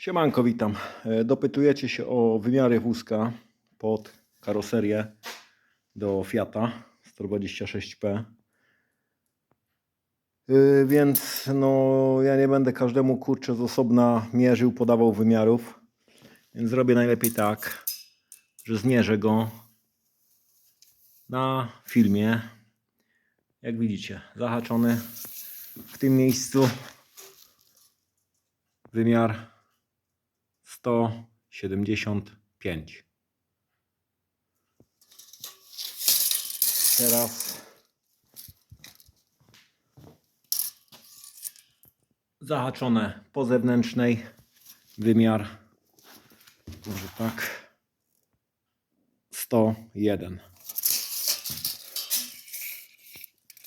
Siemanko, witam. E, Dopytujecie się o wymiary wózka pod karoserię do Fiata 126P. Yy, Więc no, ja nie będę każdemu kurczę z osobna mierzył, podawał wymiarów. Więc zrobię najlepiej tak, że zmierzę go na filmie. Jak widzicie, zahaczony w tym miejscu wymiar 175. Teraz zahaczone po zewnętrznej wymiar może tak 101.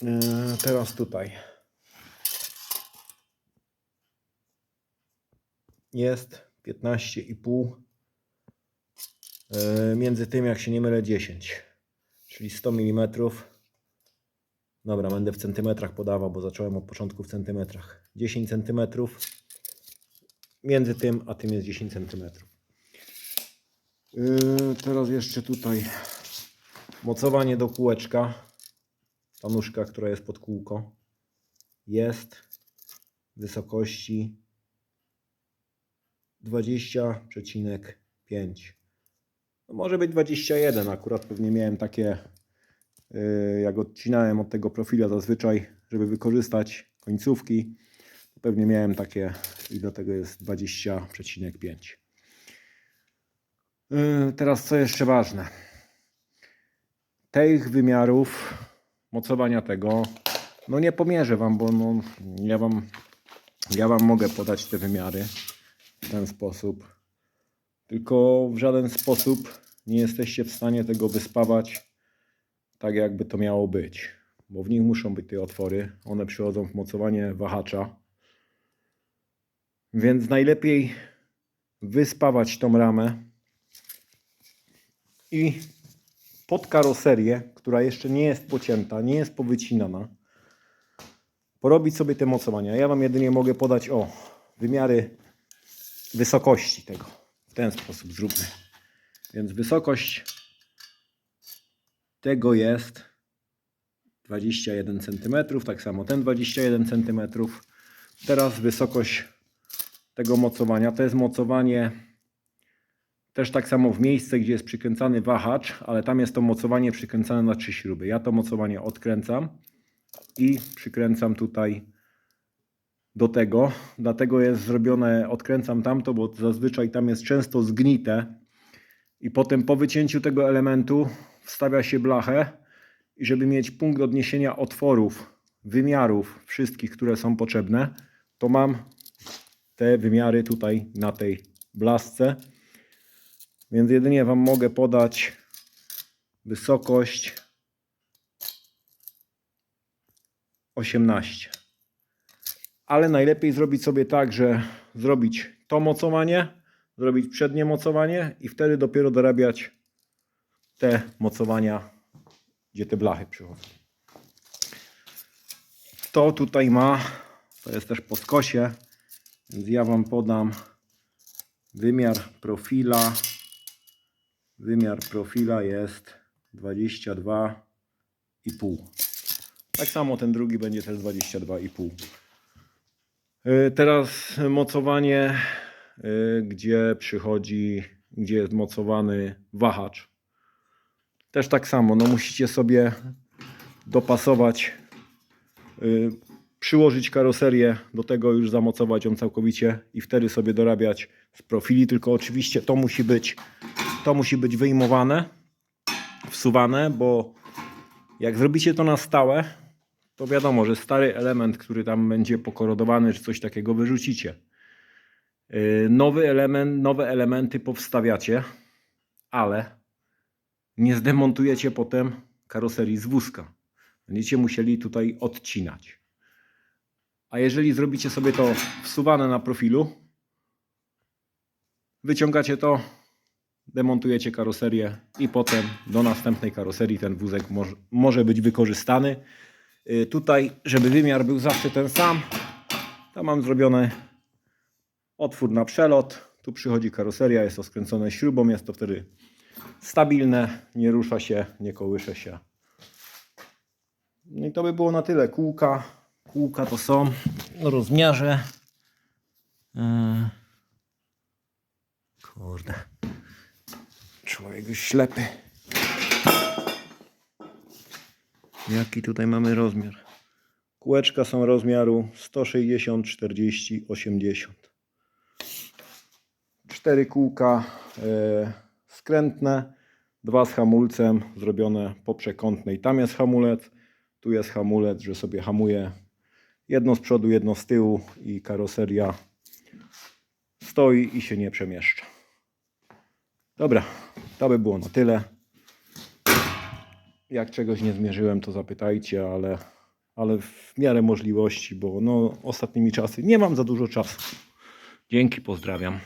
Yy, Teraz tutaj jest 15,5 Yy, między tym jak się nie mylę 10 czyli 100 mm dobra będę w centymetrach podawał bo zacząłem od początku w centymetrach. 10 cm między tym a tym jest 10 cm yy, teraz jeszcze tutaj mocowanie do kółeczka. Ta nóżka która jest pod kółko jest wysokości 20,5. No może być 21. Akurat pewnie miałem takie, yy, jak odcinałem od tego profila zazwyczaj, żeby wykorzystać końcówki. Pewnie miałem takie i do tego jest 20,5. Yy, Teraz co jeszcze ważne. Tych wymiarów mocowania tego, no nie pomierzę Wam, bo no, ja, wam, ja Wam mogę podać te wymiary ten sposób. Tylko w żaden sposób nie jesteście w stanie tego wyspawać tak, jakby to miało być. Bo w nich muszą być te otwory. One przychodzą w mocowanie wahacza. Więc najlepiej wyspawać tą ramę i pod karoserię, która jeszcze nie jest pocięta, nie jest powycinana, porobić sobie te mocowania. Ja Wam jedynie mogę podać o wymiary wysokości tego. W ten sposób zróbmy. Więc wysokość tego jest 21 cm, tak samo ten 21 cm. Teraz wysokość tego mocowania to jest mocowanie też tak samo w miejsce, gdzie jest przykręcany wahacz, ale tam jest to mocowanie przykręcane na trzy śruby. Ja to mocowanie odkręcam i przykręcam tutaj do tego. Dlatego jest zrobione, odkręcam tamto, bo zazwyczaj tam jest często zgnite i potem po wycięciu tego elementu wstawia się blachę i żeby mieć punkt odniesienia otworów, wymiarów wszystkich, które są potrzebne, to mam te wymiary tutaj na tej blasce. Więc jedynie Wam mogę podać wysokość 18 ale najlepiej zrobić sobie tak, że zrobić to mocowanie, zrobić przednie mocowanie i wtedy dopiero dorabiać te mocowania, gdzie te blachy przychodzą. To tutaj ma, to jest też po skosie, więc ja Wam podam wymiar profila. Wymiar profila jest 22,5. Tak samo ten drugi będzie też 22,5. Y, Teraz mocowanie, y, gdzie przychodzi, gdzie jest mocowany wahacz. Też tak samo, no musicie sobie dopasować, y, przyłożyć karoserię, do tego już zamocować ją całkowicie i wtedy sobie dorabiać z profili, tylko oczywiście to musi być, to musi być wyjmowane, wsuwane, bo jak zrobicie to na stałe, to wiadomo, że stary element, który tam będzie pokorodowany, czy coś takiego wyrzucicie. Yy, Nowy element, nowe elementy powstawiacie, ale nie zdemontujecie potem karoserii z wózka. Będziecie musieli tutaj odcinać. A jeżeli zrobicie sobie to wsuwane na profilu, wyciągacie to, demontujecie karoserię i potem do następnej karoserii ten wózek może, może być wykorzystany. Y, Tutaj, żeby wymiar był zawsze ten sam, to mam zrobione otwór na przelot. Tu przychodzi karoseria, jest to skręcone śrubą, jest to wtedy stabilne, nie rusza się, nie kołysze się. No i to by było na tyle. Kółka, kółka to są rozmiarze. Yy. Kurde. Człowiek już ślepy. Jaki tutaj mamy rozmiar? Kółeczka są rozmiaru 160, 40, 80. Cztery kółka e, skrętne, dwa z hamulcem, zrobione po przekątnej. Tam jest hamulec, tu jest hamulec, że sobie hamuje jedno z przodu, jedno z tyłu i karoseria stoi i się nie przemieszcza. Dobra, to by było na tyle. Jak czegoś nie zmierzyłem, to zapytajcie, ale, ale w miarę możliwości, bo no, ostatnimi czasy nie mam za dużo czasu. Dzięki, pozdrawiam.